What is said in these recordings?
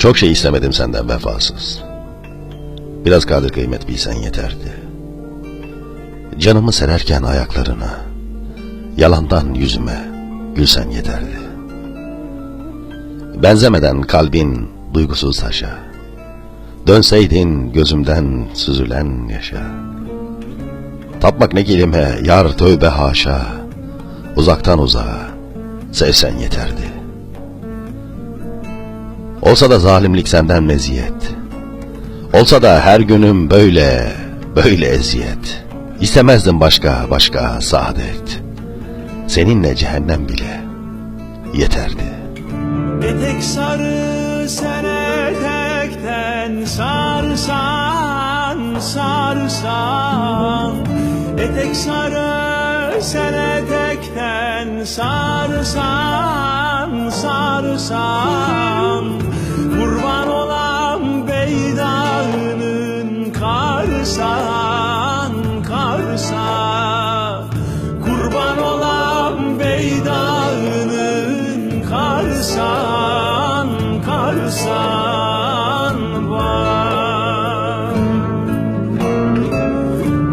Çok şey istemedim senden vefasız. Biraz kadir kıymet bilsen yeterdi. Canımı sererken ayaklarına, yalandan yüzüme gülsen yeterdi. Benzemeden kalbin duygusuz taşa, dönseydin gözümden süzülen yaşa. Tapmak ne kelime, yar tövbe haşa, uzaktan uzağa, sevsen yeterdi. Olsa da zalimlik senden meziyet. Olsa da her günüm böyle, böyle eziyet. İstemezdim başka, başka saadet. Seninle cehennem bile yeterdi. Etek sarı sen etekten sarsan sarsan Etek sarı sen etekten sarsan sarsan karsan karsan. Kurban olan beydağının karsan karsan var.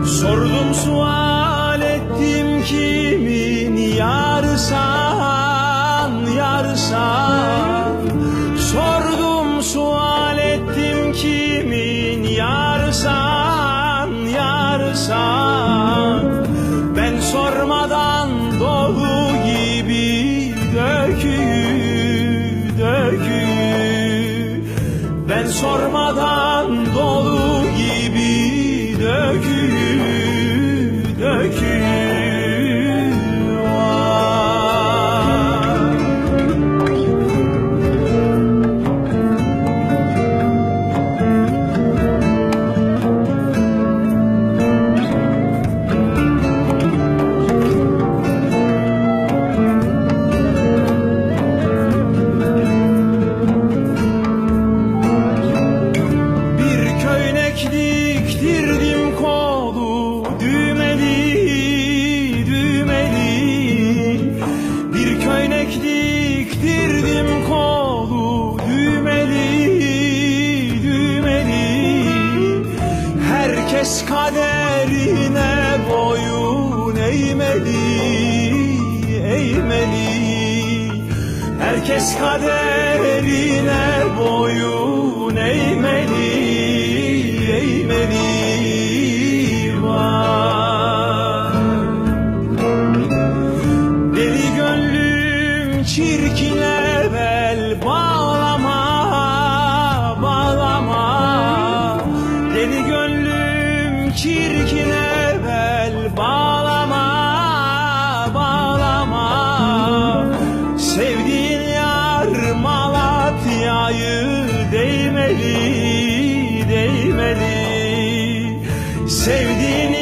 Sordum sual ettim kimin yarsan yarsan. Sordum sual ettim kimin yarsan Sormadan dolu gibi döküyü döküyü Köynek diktirdim kolu düğmeli düğmeli. Herkes kaderine boyun eğmeli eğmeli. Herkes kaderine Deli gönlüm çirkine bel bağlama, bağlama. Sevdiğin yar Malatya'yı değmeli, değmeli. Sevdiğin